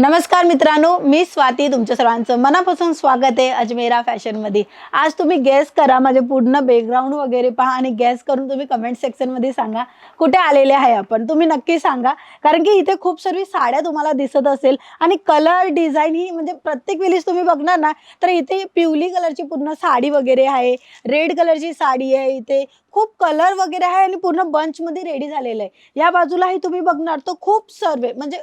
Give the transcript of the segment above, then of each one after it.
नमस्कार मित्रांनो मी स्वाती. तुमच्या सर्वांचं मनापासून स्वागत आहे अजमेरा फॅशनमध्ये. आज तुम्ही गॅस करा माझे पूर्ण बॅकग्राऊंड वगैरे पहा आणि गॅस करून तुम्ही कमेंट सेक्शनमध्ये सांगा कुठे आलेले आहे आपण. तुम्ही नक्की सांगा कारण की इथे खूप सर्व साड्या तुम्हाला दिसत असेल आणि कलर डिझाईन ही म्हणजे प्रत्येक वेळेस तुम्ही बघणार ना तर इथे पिवली कलरची पूर्ण साडी वगैरे आहे रेड कलरची साडी आहे इथे खूप कलर वगैरे आहे आणि पूर्ण बंचमध्ये रेडी झालेलं आहे. या बाजूलाही तुम्ही बघणार तर खूप सर्व म्हणजे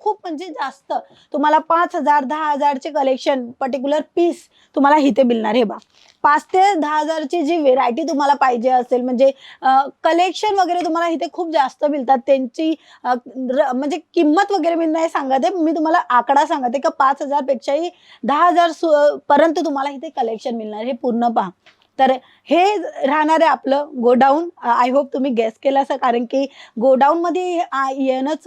खूप म्हणजे जास्त. तुम्हाला पाच हजार दहा हजारचे कलेक्शन पर्टिक्युलर पीस तुम्हाला इथे मिळणार हे बा. पाच ते दहा हजारची जी व्हेरायटी तुम्हाला पाहिजे असेल म्हणजे कलेक्शन वगैरे तुम्हाला इथे खूप जास्त मिळतात. त्यांची म्हणजे किंमत वगैरे मी नाही सांगत आहे. मी तुम्हाला आकडा सांगते का पाच हजारपेक्षाही दहा हजार पर्यंत तुम्हाला इथे कलेक्शन मिळणार हे पूर्ण पहा. तर हे राहणार आहे आपलं गोडाऊन. आय होप तुम्ही गेस केलं असं कारण की गोडाऊनमध्ये आ-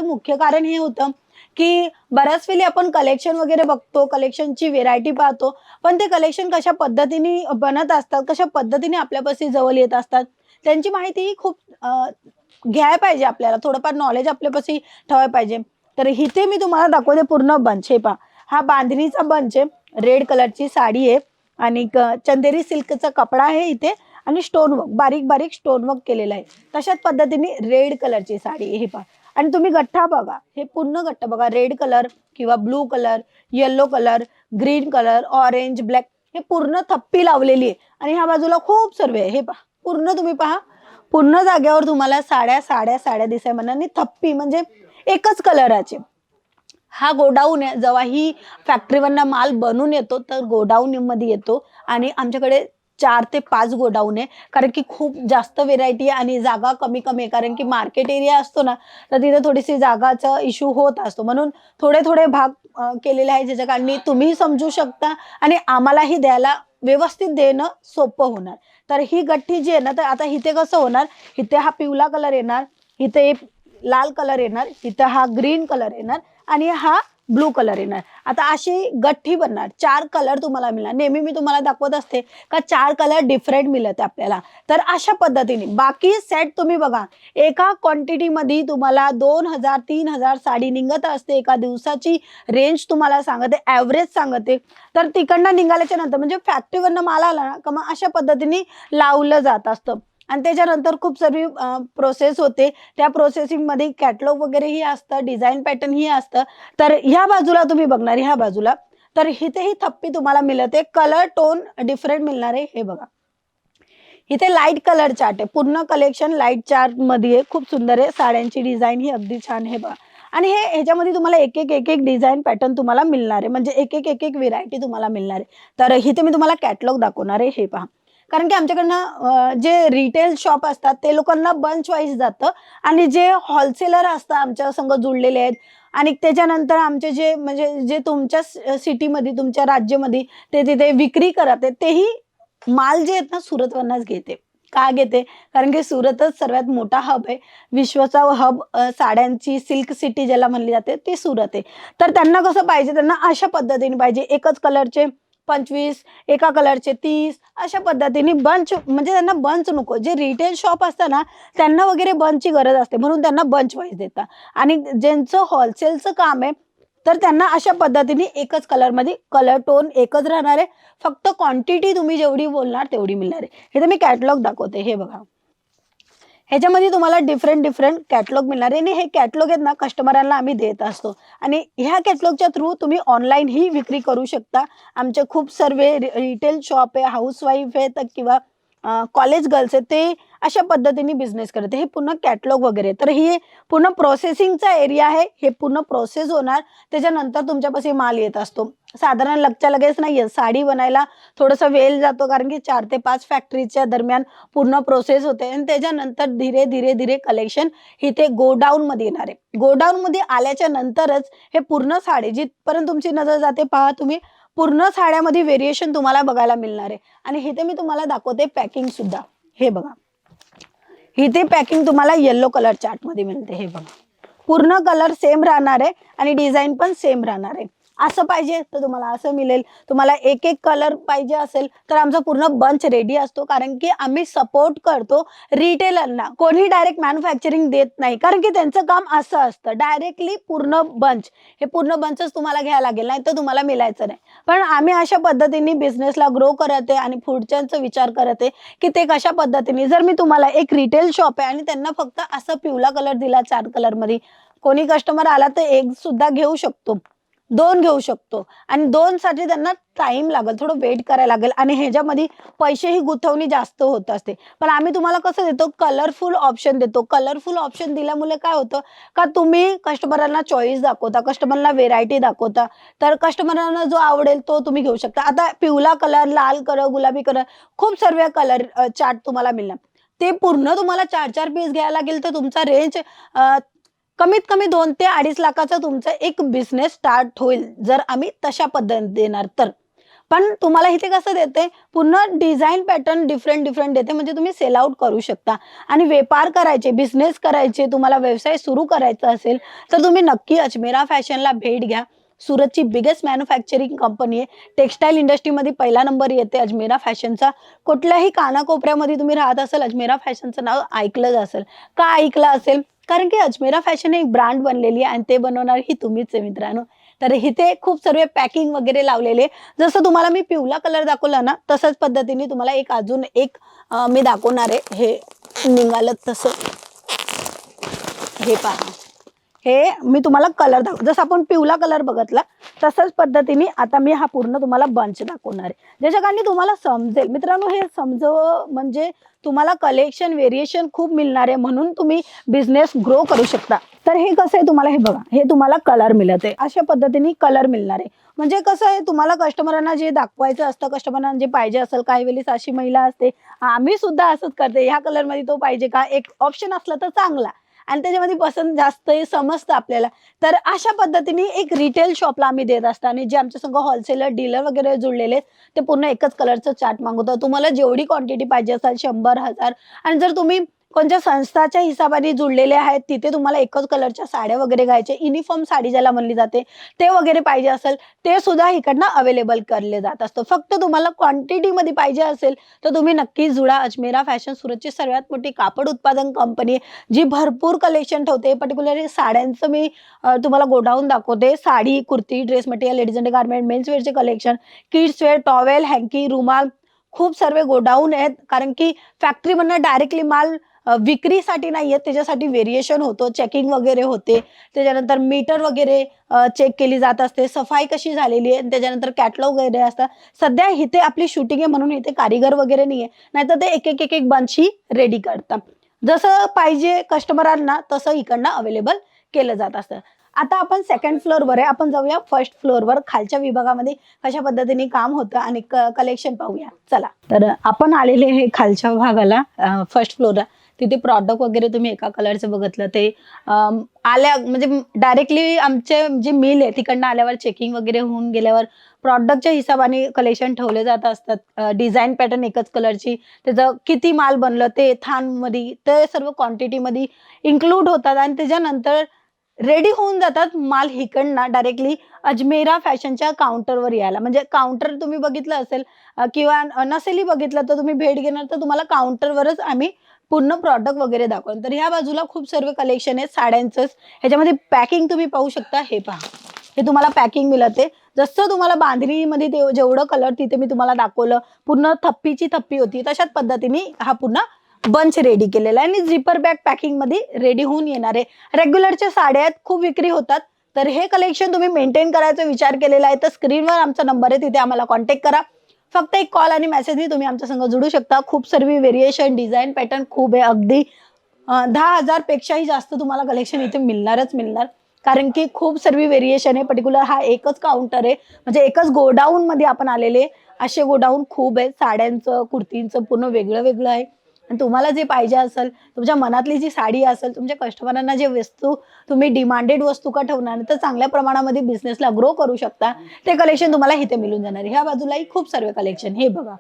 मुख्य कारण हे होतं की बऱ्याच वेळी आपण कलेक्शन वगैरे बघतो कलेक्शनची व्हेरायटी पाहतो पण ते कलेक्शन कशा पद्धतीने बनत असतात कशा पद्धतीने आपल्यापाशी जवळ येत असतात त्यांची माहितीही खूप घ्यायला पाहिजे आपल्याला. थोडंफार नॉलेज आपल्यापाशी ठेवायला पाहिजे. तर इथे मी तुम्हाला दाखवते पूर्ण बंच. हे पहा. हा बांधणीचा बंच आहे. रेड कलरची साडी आहे. आणि चंदेरी सिल्कचा कपडा आहे इथे आणि स्टोन वर्क बारीक बारीक स्टोन वर्क केलेला आहे. तशाच पद्धतीने रेड कलरची साडी हे पहा. आणि तुम्ही गठ्ठा बघा. हे पूर्ण गठ्ठा बघा. रेड कलर किंवा blue colour yellow colour green colour orange black हे पूर्ण थप्पी लावलेली आहे. आणि ह्या बाजूला खूप सर्व आहे. हे पहा. पूर्ण तुम्ही पहा. पूर्ण जागेवर तुम्हाला साड्या साड्या साड्या दिसाय म्हणा आणि थप्पी म्हणजे एकच कलराचे हा गोडाऊन आहे. जेव्हा ही फॅक्टरीवरनं माल बनून येतो तर गोडाऊन मध्ये येतो. आणि आमच्याकडे चार ते पाच गोडाऊन आहे. कारण की खूप जास्त व्हेरायटी आहे आणि जागा कमी कमी आहे. कारण की मार्केट एरिया असतो ना तर तिथे थोडीशी जागाचा इश्यू होत असतो. म्हणून थोडे थोडे भाग केलेले आहे ज्याच्या कारणी तुम्ही समजू शकता आणि आम्हालाही द्यायला व्यवस्थित देणं सोपं होणार. तर ही गठ्ठी जी आहे ना तर आता इथे कसं होणार? इथे हा पिवळा कलर येणार इथे लाल कलर येणार इथं हा ग्रीन कलर येणार. आणि हा ब्लू कलर येणार. आता अशी गठ्ठी बनणार. चार कलर तुम्हाला मिळणार. नेहमी मी तुम्हाला दाखवत असते का चार कलर डिफरंट मिळत आपल्याला. तर अशा पद्धतीने बाकी सेट तुम्ही बघा. एका क्वांटिटीमध्ये तुम्हाला दोन हजार तीन हजार साडी निघत असते. एका दिवसाची रेंज तुम्हाला सांगते. ॲव्हरेज सांगते. तर तिकडनं निघाल्याच्या नंतर म्हणजे फॅक्टरीवरनं माल आला ना का मग अशा पद्धतीने लावलं जात असतं. आणि त्याच्यानंतर खूप सर्व प्रोसेस होते. त्या प्रोसेसिंगमध्ये कॅटलॉग वगैरेही असतं डिझाईन पॅटर्न ही असतं. तर ह्या बाजूला तुम्ही बघणार ह्या बाजूला. तर इथेही थप्पी तुम्हाला मिळते. कलर टोन डिफरंट मिळणार आहे. हे बघा. इथे लाइट कलर चार्ट आहे. पूर्ण कलेक्शन लाइट चार्टमध्ये खूप सुंदर आहे. साड्यांची डिझाईन ही अगदी छान आहे बघा. आणि हे ह्याच्यामध्ये तुम्हाला एक एक एक एक डिझाईन पॅटर्न तुम्हाला मिळणार आहे. म्हणजे एक एक एक एक व्हेरायटी तुम्हाला मिळणार आहे. तर इथे मी तुम्हाला कॅटलॉग दाखवणार आहे. हे पहा. कारण की आमच्याकडनं जे रिटेल शॉप असतात ते लोकांना बंच वाईज जातं. आणि जे होलसेलर असतात आमच्या संग जुळलेले आहेत. आणि त्याच्यानंतर आमचे जे म्हणजे जे तुमच्या सिटीमध्ये तुमच्या राज्यामध्ये ते तिथे विक्री करत आहेत तेही माल जे आहेत ना सुरतवरनंच घेते. का घेते? कारण की सुरतच सर्वात मोठा हब आहे. विश्वाचा हब साड्यांची सिल्क सिटी ज्याला म्हणली जाते ती सुरत आहे. तर त्यांना कसं पाहिजे? त्यांना अशा पद्धतीने पाहिजे. एकच कलरचे पंचवीस एका कलरचे तीस अशा पद्धतीने बंच म्हणजे त्यांना बंच नको. जे रिटेल शॉप असतं ना त्यांना वगैरे बंचची गरज असते. म्हणून त्यांना बंच वाईज देतात. आणि ज्यांचं होलसेलचं काम आहे तर त्यांना अशा पद्धतीने एकच कलरमध्ये कलर टोन एकच राहणार आहे. फक्त क्वांटिटी तुम्ही जेवढी बोलणार तेवढी मिळणार आहे. हे तर मी कॅटलॉग दाखवते. हे बघा. ह्याच्यामध्ये तुम्हाला डिफरंट डिफरंट कॅटलॉग मिळणार आहे. आणि हे कॅटलॉग आहेत ना कस्टमरांना आम्ही देत असतो. आणि ह्या कॅटलॉगच्या थ्रू तुम्ही ऑनलाईनही विक्री करू शकता. आमचे खूप सर्व रिटेल शॉप आहे हाऊसवाईफ आहेत किंवा कॉलेज गर्ल्स आहेत ते अशा पद्धतीने बिझनेस करते हे पूर्ण कॅटलॉग वगैरे तर हे पूर्ण प्रोसेसिंगचा एरिया आहे. हे पूर्ण प्रोसेस होणार. त्याच्यानंतर तुमच्यापाशी माल येत असतो. साधारण लगच्या लगेच नाही साडी बनायला थोडासा वेळ जातो कारण की चार ते पाच फॅक्टरीच्या दरम्यान पूर्ण प्रोसेस होते. आणि त्याच्यानंतर धीरे धीरे धीरे कलेक्शन इथे गोडाऊनमध्ये येणार आहे. गोडाऊनमध्ये आल्याच्या नंतरच हे पूर्ण साडी जिथपर्यंत तुमची नजर जाते पहा तुम्ही पूर्ण साड्यामध्ये व्हेरिएशन तुम्हाला बघायला मिळणार आहे. आणि इथे मी तुम्हाला दाखवते पॅकिंग सुद्धा. हे बघा. इथे पॅकिंग तुम्हाला येल्लो कलर चार्टमध्ये मिळते. हे बघा. पूर्ण कलर सेम राहणार आहे आणि डिझाईन पण सेम राहणार आहे. असं पाहिजे तर तुम्हाला असं मिळेल. तुम्हाला एक एक कलर पाहिजे असेल तर आमचा पूर्ण बंच रेडी असतो. कारण की आम्ही सपोर्ट करतो रिटेलरना कोणी डायरेक्ट मॅन्युफॅक्चरिंग देत नाही. कारण की त्यांचं काम असं असतं. डायरेक्टली पूर्ण बंच हे पूर्ण बंचच तुम्हाला घ्यायला लागेल. नाही तर तुम्हाला मिळायचं नाही. पण आम्ही अशा पद्धतीने बिझनेसला ग्रो करत आहे आणि पुढच्यांचा विचार करत आहे की ते कशा पद्धतीने. जर मी तुम्हाला एक रिटेल शॉप आहे आणि त्यांना फक्त असं पिवळा कलर दिला चार कलरमध्ये कोणी कस्टमर आला तर एक सुद्धा घेऊ शकतो. दोन घेऊ शकतो. आणि दोन साठी त्यांना टाइम लागेल थोडं वेट करायला लागेल. आणि ह्याच्यामध्ये पैसेही गुंतवणी जास्त होत असते. पण आम्ही तुम्हाला कसं देतो? कलरफुल ऑप्शन देतो. कलरफुल ऑप्शन दिल्यामुळे काय होतं? का तुम्ही कस्टमरांना चॉईस दाखवता कस्टमरला व्हेरायटी दाखवता. तर कस्टमरांना जो आवडेल तो तुम्ही घेऊ शकता. आता पिवळा कलर लाल कलर गुलाबी कलर खूप सर्व कलर चार्ट तुम्हाला मिळणार. ते पूर्ण तुम्हाला चार चार पीस घ्यायला लागेल तर तुमचा रेंज कमीत कमी दोन ते अडीच लाखाचा तुमचा एक बिझनेस स्टार्ट होईल जर आम्ही तशा पद्धतीने देणार तर. पण तुम्हाला इथे कसं देते? पूर्ण डिझाईन पॅटर्न डिफरंट डिफरंट देते. म्हणजे तुम्ही सेल आउट करू शकता. आणि व्यापार करायचे बिझनेस करायचे तुम्हाला व्यवसाय सुरू करायचा असेल तर तुम्ही नक्की अजमेरा फॅशनला भेट घ्या. सुरतची बिगेस्ट मॅन्युफॅक्चरिंग कंपनी आहे. टेक्स्टाईल इंडस्ट्रीमध्ये पहिला नंबर येते अजमेरा फॅशनचा. कुठल्याही कानाकोपऱ्यामध्ये तुम्ही राहत असाल अजमेरा फॅशनचं नाव ऐकलं असेल. का ऐकलं असेल? कारण की अजमेरा फॅशन एक ब्रँड बनलेली आहे आणि ते बनवणार ही तुम्हीच आहे मित्रांनो. तर इथे खूप सर्व पॅकिंग वगैरे लावलेले जसं तुम्हाला मी पिवळा कलर दाखवला ना तसंच पद्धतीने तुम्हाला एक अजून एक मी दाखवणार आहे. हे निघालं तसं. हे पहा. हे मी तुम्हाला कलर दाखव जसं आपण पिवळा कलर बघितला तसंच पद्धतीने आता मी हा पूर्ण तुम्हाला बंच दाखवणार आहे. ज्याच्या कारणी तुम्हाला समजेल मित्रांनो हे समजव म्हणजे तुम्हाला कलेक्शन व्हेरिएशन खूप मिळणार आहे म्हणून तुम्ही बिझनेस ग्रो करू शकता. तर हे कसं आहे तुम्हाला हे बघा हे तुम्हाला कलर मिळत आहे. अशा पद्धतीने कलर मिळणार आहे. म्हणजे कसं आहे तुम्हाला कस्टमरांना जे दाखवायचं असतं कस्टमरांना जे पाहिजे असेल काही वेळेस अशी महिला असते आम्ही सुद्धा असंच करते ह्या कलरमध्ये तो पाहिजे का? एक ऑप्शन असला तर चांगला. आणि त्याच्यामध्ये पसंत जास्त समजतं आपल्याला. तर अशा पद्धतीने एक रिटेल शॉपला आम्ही देत असतो आणि जे आमच्या संघ होलसेलर डीलर वगैरे जुळलेले ते पूर्ण एकच कलरचं चार्ट मागवतो. तुम्हाला जेवढी क्वांटिटी पाहिजे असेल शंभर हजार आणि जर तुम्ही कोणत्या संस्थाच्या हिसाबाने जुळलेले आहेत तिथे तुम्हाला एकच कलरच्या साड्या वगैरे घ्यायचे युनिफॉर्म साडी ज्याला म्हणली जाते ते वगैरे पाहिजे असेल ते सुद्धा इकडनं अवेलेबल करले जात असतं. फक्त तुम्हाला क्वांटिटीमध्ये पाहिजे असेल तर तुम्ही नक्की जुळा. अजमेरा फॅशन सुरतची सर्वात मोठी कापड उत्पादन कंपनी आहे जी भरपूर कलेक्शन ठेवते. पर्टिक्युलरली साड्यांचं मी तुम्हाला गोडाऊन दाखवते. Sari kurti dress material ladies and garment men's वेअरचे collection kids wear towel hanky रुमाल खूप सर्व गोडाऊन आहेत. कारण की फॅक्टरीमधनं डायरेक्टली माल विक्रीसाठी नाही आहेत त्याच्यासाठी व्हेरिएशन होतो चेकिंग वगैरे होते. त्याच्यानंतर मीटर वगैरे चेक केली जात असते. सफाई कशी झालेली आहे त्याच्यानंतर कॅटलॉग वगैरे असतात सध्या इथे आपली शूटिंग आहे म्हणून इथे कारीगर वगैरे नाही आहे नाहीतर ते एक एक एक एक बंची रेडी करतात जसं पाहिजे कस्टमरांना तसं इकडनं अवेलेबल केलं जात असतं. आता आपण सेकंड फ्लोअरवर आहे. आपण जाऊया फर्स्ट फ्लोअरवर खालच्या विभागामध्ये कशा पद्धतीने काम होतं आणि कलेक्शन पाहूया. चला. तर आपण आलेले हे खालच्या भागाला फर्स्ट फ्लोअरला तिथे प्रॉडक्ट वगैरे तुम्ही एका कलरचं बघितलं ते आल्या म्हणजे डायरेक्टली आमचे जे मिल आहे तिकडनं आल्यावर चेकिंग वगैरे होऊन गेल्यावर प्रॉडक्टच्या हिशोबाने कलेक्शन ठेवले जात असतात. डिझाईन पॅटर्न एकच कलरची त्याचं किती माल बनलं ते थानमध्ये ते सर्व क्वांटिटीमध्ये इन्क्लूड होतात आणि त्याच्यानंतर रेडी होऊन जातात माल हिकडनं डायरेक्टली अजमेरा फॅशनच्या काउंटरवर यायला. म्हणजे काउंटर तुम्ही बघितलं असेल किंवा नसेलही बघितलं तर तुम्ही भेट घेणार तर तुम्हाला काउंटरवरच आम्ही पूर्ण प्रॉडक्ट वगैरे दाखवून तर ह्या बाजूला खूप सर्व कलेक्शन आहे साड्यांचंच. ह्याच्यामध्ये पॅकिंग तुम्ही पाहू शकता. हे पहा. हे तुम्हाला पॅकिंग मिळते जसं तुम्हाला बांधणीमध्ये ते जेवढं कलर तिथे मी तुम्हाला दाखवलं पूर्ण थप्पीची थप्पी होती तशाच पद्धतीने हा पूर्ण बंच रेडी केलेला आहे. आणि झिपर बॅग पॅकिंगमध्ये रेडी होऊन येणार आहे. रेग्युलरच्या साड्या आहेत खूप विक्री होतात. तर हे कलेक्शन तुम्ही मेंटेन करायचा विचार केलेला आहे तर स्क्रीनवर आमचा नंबर आहे तिथे आम्हाला कॉन्टॅक्ट करा. फक्त एक कॉल आणि मेसेजनी तुम्ही आमच्या संग जोडू शकता. खूप सर्व व्हेरिएशन डिझाईन पॅटर्न खूप आहे. अगदी दहा हजार पेक्षाही जास्त तुम्हाला कलेक्शन इथे मिळणारच मिळणार. कारण की खूप सर्व व्हेरिएशन आहे. पर्टिक्युलर हा एकच काउंटर आहे. म्हणजे एकच गोडाऊन मध्ये आपण आलेले असे गोडाऊन खूप आहे साड्यांचं कुर्तींचं पूर्ण वेगळं वेगळं आहे. आणि तुम्हाला जे पाहिजे असेल तुमच्या मनातली जी साडी असेल तुमच्या कस्टमरांना जे वस्तू तुम्ही डिमांडेड वस्तू का ठेवणार तर चांगल्या प्रमाणामध्ये बिझनेसला ग्रो करू शकता. ते कलेक्शन तुम्हाला इथे मिळून जाणार. ह्या बाजूलाही खूप सर्व कलेक्शन हे बघा.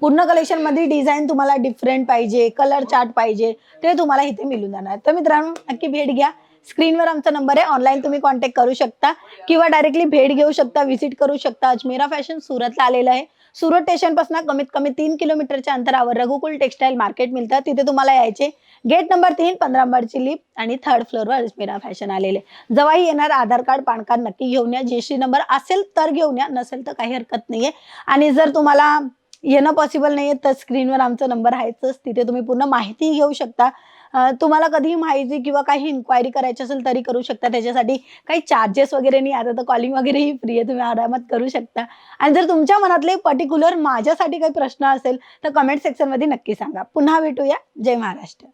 पूर्ण कलेक्शनमध्ये डिझाईन तुम्हाला डिफरंट पाहिजे कलर चार्ट पाहिजे ते तुम्हाला इथे मिळून जाणार. तर मित्रांनो नक्की भेट घ्या. स्क्रीनवर आमचा नंबर आहे. ऑनलाईन तुम्ही कॉन्टॅक्ट करू शकता. किंवा डायरेक्टली भेट घेऊ शकता व्हिजिट करू शकता. अजमेरा फॅशन सुरतला आलेलं आहे. सुरत स्टेशनपासून कमीत कमी तीन किलोमीटरच्या अंतरावर रघुकुल टेक्सटाईल मार्केट मिळतं. तिथे तुम्हाला यायचे. गेट नंबर तीन पंधरा नंबरची लिप आणि थर्ड फ्लोअरवर अजमेरा फॅशन आलेले. जवाही येणार आधार कार्ड पॅन कार्ड नक्की घेऊन या. जीएसटी नंबर असेल तर घेऊन या नसेल तर काही हरकत नाहीये. आणि जर तुम्हाला येणं पॉसिबल नाहीये तर स्क्रीनवर आमचा नंबर आहेच. तिथे तुम्ही पूर्ण माहिती घेऊ शकता. तुम्हाला कधीही माहिती किंवा काही इन्क्वायरी करायची असेल तरी करू शकता. त्याच्यासाठी काही चार्जेस वगैरे नाही. आता तर कॉलिंग वगैरेही फ्री आहे. तुम्ही आरामात करू शकता. आणि जर तुमच्या मनातले पर्टिक्युलर माझ्यासाठी काही प्रश्न असेल तर कमेंट सेक्शनमध्ये नक्की सांगा. पुन्हा भेटूया. जय महाराष्ट्र.